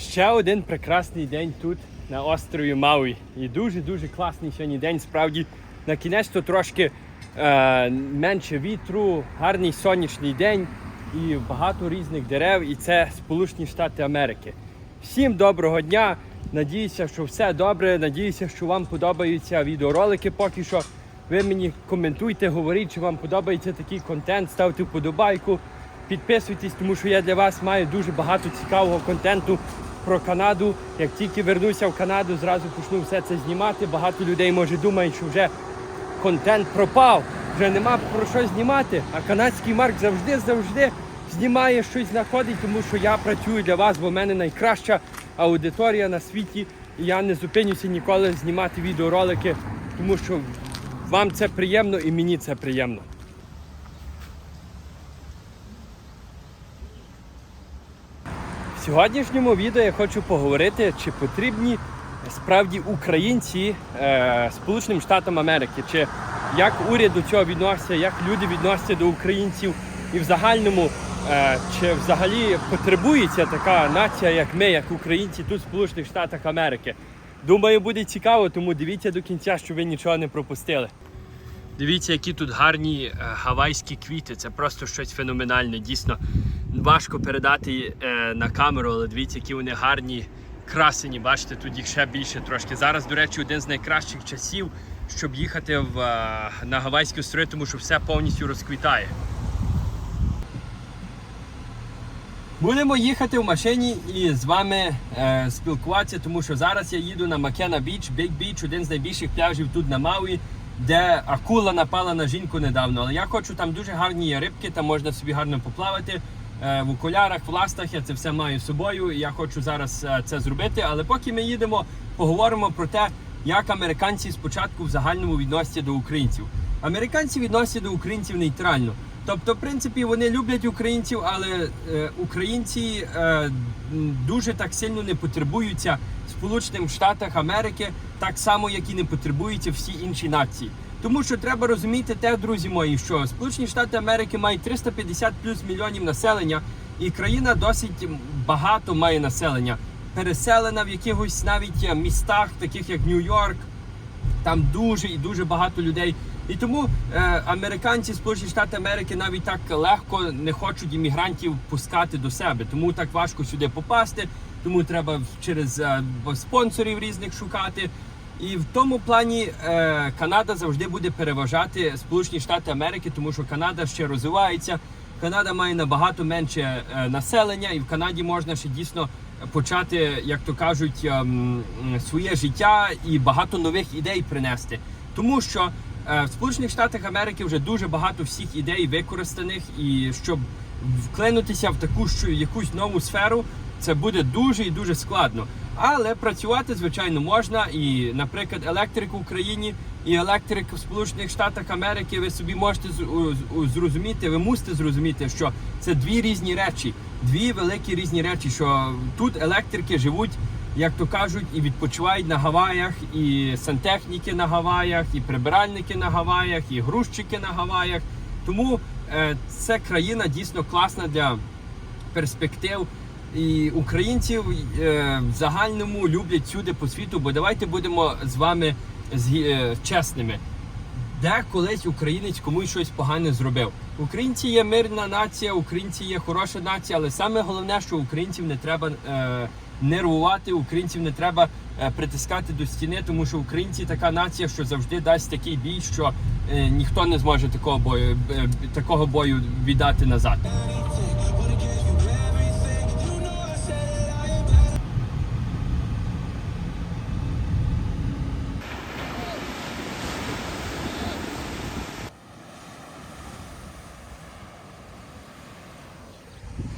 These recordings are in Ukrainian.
Ще один прекрасний день тут на острові Мауї. І дуже-дуже класний сьогодні день. Справді на кінець то трошки е, менше вітру, гарний сонячний день і багато різних дерев. І це Сполучені Штати Америки. Всім доброго дня! Надіюся, що все добре. Надіюся, що вам подобаються відеоролики поки що. Ви мені коментуйте, говоріть, чи вам подобається такий контент, ставте вподобайку, підписуйтесь, тому що я для вас маю дуже багато цікавого контенту про Канаду. Як тільки вернуся в Канаду, зразу почну все це знімати. Багато людей може думають, що вже контент пропав, вже нема про що знімати. А канадський Марк завжди завжди знімає щось знаходить, тому що я працюю для вас, бо в мене найкраща аудиторія на світі. І я не зупинюся ніколи знімати відеоролики, тому що вам це приємно і мені це приємно. Сьогоднішньому відео я хочу поговорити, чи потрібні справді українці е, Сполученим Штатам Америки, чи як уряд до цього відноситься, як люди відносяться до українців, і в загальному, е, чи взагалі потребується така нація, як ми, як українці, тут в Сполучених Штатах Америки. Думаю, буде цікаво, тому дивіться до кінця, щоб ви нічого не пропустили. Дивіться, які тут гарні е, гавайські квіти. Це просто щось феноменальне. Дійсно важко передати е, на камеру, але дивіться, які вони гарні, красені. Бачите, тут їх ще більше трошки. Зараз, до речі, один з найкращих часів, щоб їхати в, е, на гавайські острови, тому що все повністю розквітає. Будемо їхати в машині і з вами е, спілкуватися, тому що зараз я їду на Макена Біч, Бig Біч, один з найбільших пляжів тут на Мауї, де акула напала на жінку недавно. Але я хочу там дуже гарні є рибки, там можна собі гарно поплавати. Е, в окулярах, в ластах я це все маю з собою. Я хочу зараз е, це зробити. Але поки ми їдемо, поговоримо про те, як американці спочатку в загальному відносяться до українців. Американці відносяться до українців нейтрально. Тобто, в принципі, вони люблять українців, але е, українці е, дуже так сильно не потребуються в Сполучених Штатах Америки, так само, як і не потребуються всі інші нації. Тому що треба розуміти те, друзі мої, що Сполучені Штати Америки мають 350 плюс мільйонів населення, і країна досить багато має населення. Переселена в якихось навіть е, містах, таких як Нью-Йорк, там дуже і дуже багато людей. І тому е, американці, Сполучені Штати Америки навіть так легко не хочуть іммігрантів пускати до себе. Тому так важко сюди попасти. Тому треба через е, спонсорів різних шукати. І в тому плані е, Канада завжди буде переважати Сполучені Штати Америки, тому що Канада ще розвивається. Канада має набагато менше е, населення, і в Канаді можна ще дійсно почати, як то кажуть, ем, своє життя і багато нових ідей принести. Тому що е, в Сполучених Штатах Америки вже дуже багато всіх ідей використаних, і щоб вклинутися в таку що якусь нову сферу, це буде дуже і дуже складно. Але працювати звичайно можна. І, наприклад, електрик в Україні і електрик в Сполучених Штатах Америки, ви собі можете зрозуміти, ви мусите зрозуміти, що це дві різні речі, дві великі різні речі. Що тут електрики живуть, як то кажуть, і відпочивають на Гаваях, і сантехніки на Гаваях, і прибиральники на Гаваях, і грузчики на Гаваях. Тому е, це країна дійсно класна для перспектив. І українців е, в загальному люблять сюди по світу, бо давайте будемо з вами згі- е, чесними. Де колись українець комусь щось погане зробив. Українці є мирна нація, українці є хороша нація, але саме головне, що українців не треба е, нервувати, українців не треба е, притискати до стіни, тому що українці така нація, що завжди дасть такий бій, що е, ніхто не зможе такого бою, е, такого бою віддати назад.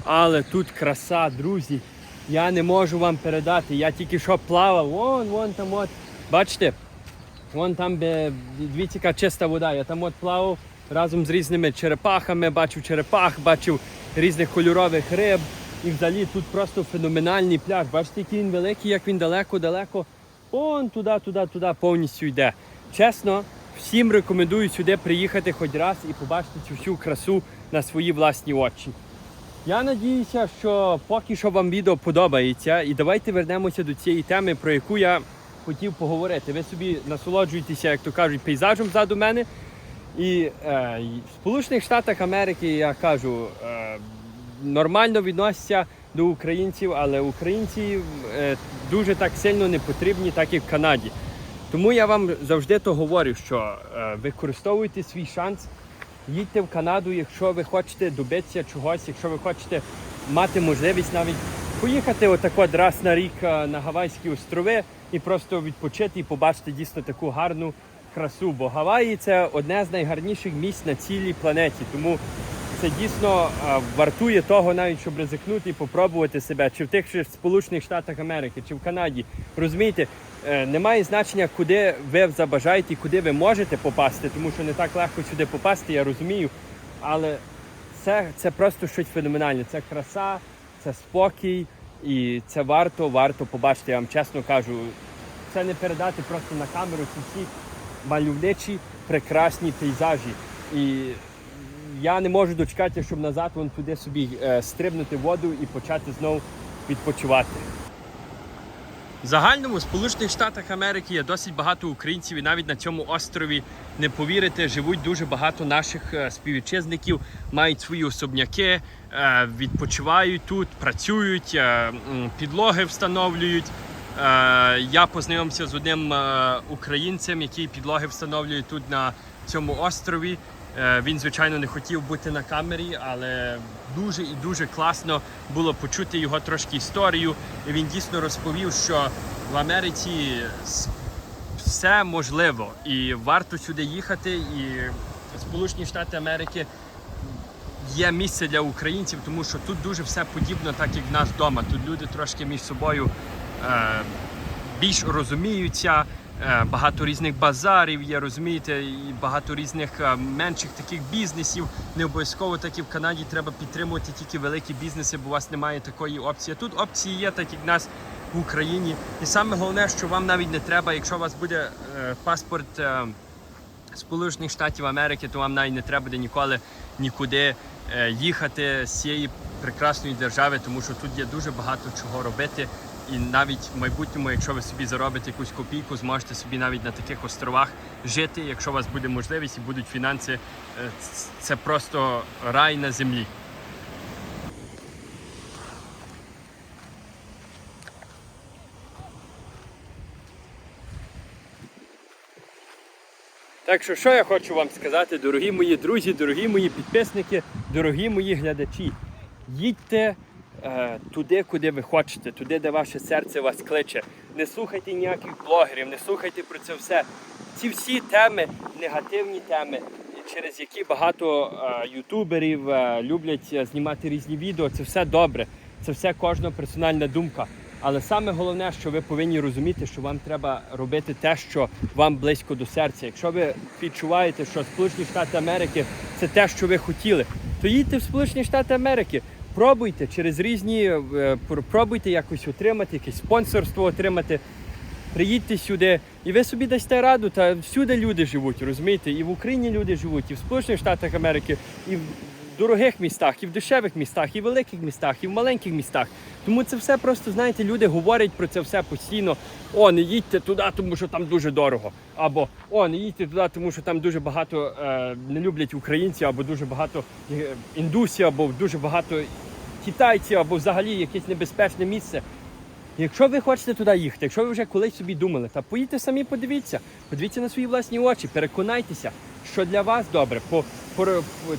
Але тут краса, друзі. Я не можу вам передати. Я тільки що плавав. Вон, вон там от. Бачите? Вон там де яка чиста вода. Я там от плавав разом з різними черепахами, бачив черепах, бачив різних кольорових риб. І взагалі тут просто феноменальний пляж. Бачите, який він великий, як він далеко-далеко. Вон туди, туди, туди повністю йде. Чесно, всім рекомендую сюди приїхати хоч раз і побачити цю всю красу на свої власні очі. Я надіюся, що поки що вам відео подобається. І давайте вернемося до цієї теми, про яку я хотів поговорити. Ви собі насолоджуєтеся, як то кажуть, пейзажем ззаду мене. І е, в Сполучених Штатах Америки, я кажу, е, нормально відносяться до українців, але українці е, дуже так сильно не потрібні, так як в Канаді. Тому я вам завжди то говорю, що е, використовуйте свій шанс, їдьте в Канаду, якщо ви хочете добитися чогось, якщо ви хочете мати можливість навіть поїхати отак от раз на рік е, на Гавайські острови і просто відпочити і побачити дійсно таку гарну красу. Бо Гаваї це одне з найгарніших місць на цілій планеті. Тому це дійсно е, вартує того, навіть щоб ризикнути і попробувати себе, чи в тих же Сполучених Штатах Америки, чи в Канаді. Розумієте, е, немає значення, куди ви забажаєте куди ви можете попасти, тому що не так легко сюди попасти, я розумію. Але це, це просто щось феноменальне. Це краса, це спокій, і це варто, варто побачити. Я вам чесно кажу, це не передати просто на камеру ці всі мальовничі, прекрасні пейзажі. І я не можу дочекати, щоб назад вон туди собі е, стрибнути воду і почати знову відпочивати. В загальному в Сполучених Штатах Америки є досить багато українців, і навіть на цьому острові не повірите, живуть дуже багато наших е, співвітчизників, мають свої особняки, е, відпочивають тут, працюють, підлоги встановлюють. Я познайомився з одним українцем, який підлоги встановлює тут на цьому острові. Е, Він, звичайно, не хотів бути на камері, але дуже і дуже класно було почути його трошки історію. І він дійсно розповів, що в Америці все можливо і варто сюди їхати. І Сполучені Штати Америки є місце для українців, тому що тут дуже все подібно, так як в нас вдома. Тут люди трошки між собою е, більш розуміються. Е, Багато різних базарів є, розумієте, і багато різних е, менших таких бізнесів. Не обов'язково так і в Канаді треба підтримувати тільки великі бізнеси, бо у вас немає такої опції. Тут опції є, так як в нас в Україні. І саме головне, що вам навіть не треба, якщо у вас буде е, паспорт. Сполучених Штатів Америки, то вам навіть не треба буде ніколи нікуди їхати з цієї прекрасної держави, тому що тут є дуже багато чого робити. І навіть в майбутньому, якщо ви собі заробите якусь копійку, зможете собі навіть на таких островах жити, якщо у вас буде можливість і будуть фінанси, е, це просто рай на землі. Так що, що я хочу вам сказати, дорогі мої друзі, дорогі мої підписники, дорогі мої глядачі. Їдьте туди, куди ви хочете, туди, де ваше серце вас кличе. Не слухайте ніяких блогерів, не слухайте про це все. Ці всі теми, негативні теми, через які багато е, ютуберів е, люблять е, знімати різні відео, це все добре. Це все кожна персональна думка. Але саме головне, що ви повинні розуміти, що вам треба робити те, що вам близько до серця. Якщо ви відчуваєте, що Сполучені Штати Америки це те, що ви хотіли, то їдьте в Сполучені Штати Америки. Пробуйте через різні, е, пробуйте якось отримати, якесь спонсорство отримати. Приїдьте сюди, і ви собі дасте раду. Та всюди люди живуть, розумієте? І в Україні люди живуть, і в Сполучених Штатах Америки, і в дорогих містах, і в дешевих містах, і в великих містах, і в маленьких містах. Тому це все просто, знаєте, люди говорять про це все постійно. О, не їдьте туди, тому що там дуже дорого. Або о, не їдьте туди, тому що там дуже багато е, не люблять українців, або дуже багато е, індусів, або дуже багато китайців, або взагалі якесь небезпечне місце. Якщо ви хочете туди їхати, якщо ви вже колись собі думали, та поїдьте самі, подивіться, подивіться на свої власні очі, переконайтеся, що для вас добре. По, по,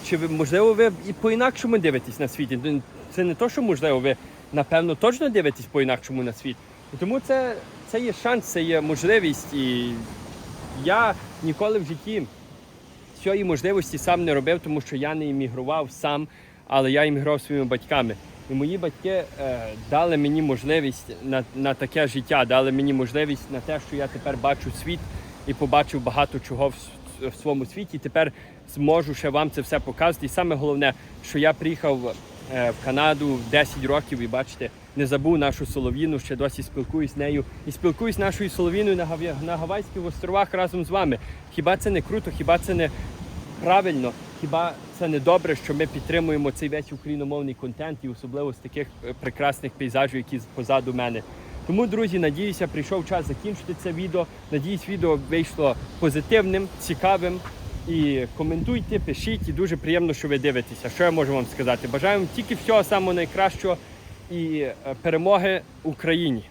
чи можливо, ви і по-інакшому дивитесь на світ. Ну, Це не то, що можливо, ви напевно точно дивитесь по-інакшому на світ. І тому це, це є шанс, це є можливість. І я ніколи в житті цієї можливості сам не робив, тому що я не іммігрував сам, але я іммігрував своїми батьками. І мої батьки е, дали мені можливість на, на таке життя, дали мені можливість на те, що я тепер бачу світ і побачив багато чого в, в своєму світі. Тепер зможу ще вам це все показати. І саме головне, що я приїхав е, в Канаду в 10 років і бачите, не забув нашу солов'їну, ще досі спілкуюсь з нею і спілкуюсь з нашою солов'їною на, Гаві- на Гавайських островах разом з вами. Хіба це не круто? Хіба це не правильно. Хіба це не добре, що ми підтримуємо цей весь україномовний контент і особливо з таких е, прекрасних пейзажів, які позаду мене. Тому, друзі, надіюся, прийшов час закінчити це відео. Надіюсь, відео вийшло позитивним, цікавим. І коментуйте, пишіть, і дуже приємно, що ви дивитеся. Що я можу вам сказати? Бажаю вам тільки всього самого найкращого і е, перемоги Україні.